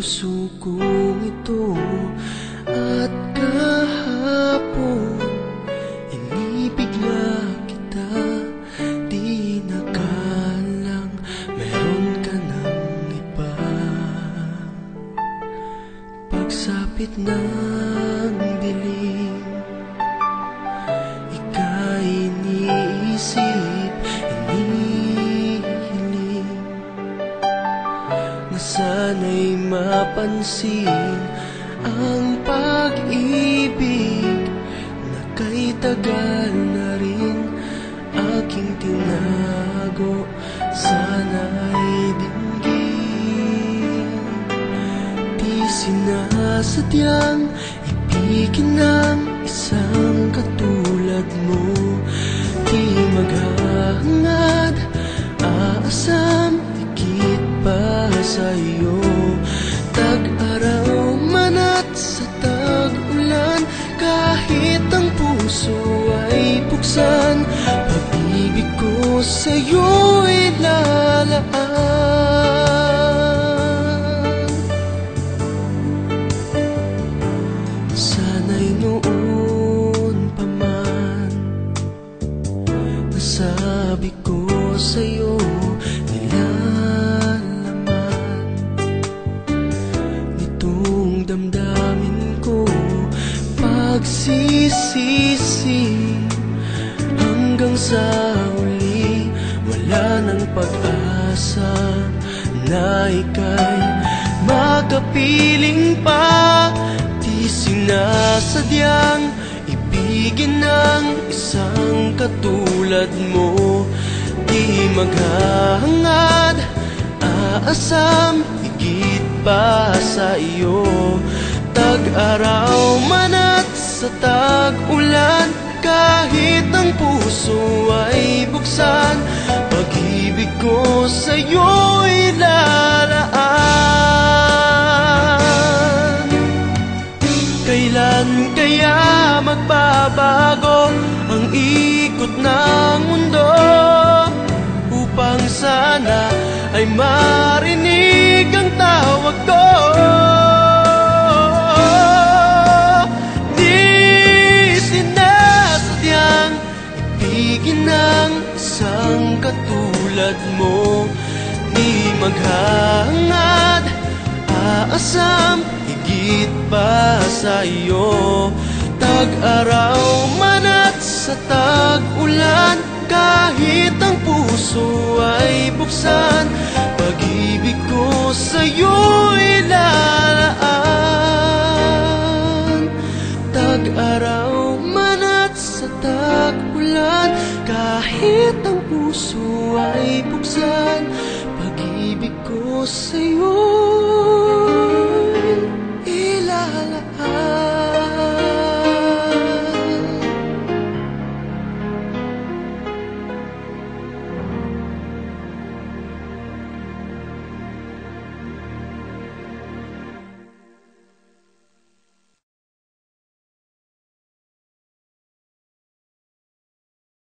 puso kong ito At kahapon Inibigla kita Di nakalang Meron ka ng iba. Pagsapit na mapansin Ang pag-ibig na kay tagal na rin Aking tinago, sana'y dinggin Di sinasadyang ibigin ng sa'yo. Tag-araw man at sa tag-ulan Kahit ang puso ay buksan Pag-ibig ko sa'yo'y lalaan Pagsisisi Hanggang sa huli. Wala nang pag-asa Na ika'y makapiling pa. Di sinasadyang Ibigin ng isang katulad mo. Di maghahangad Aasam higit pa sa iyo. Tag-araw man at sa tag-ulan Kahit ang puso ay buksan Pag-ibig ko sa'yo'y lalaan Kailan kaya magbabago Ang ikot ng mundo Upang sana ay marinig ibigin ng isang katulad mo Di maghahangad, aasam, higit pa sa iyo Tag-araw man at sa tag-ulan Kahit ang puso ay buksan Pag-ibig ko sa'yo'y Kahit ang puso ay buksan Pag-ibig ko sa'yo'y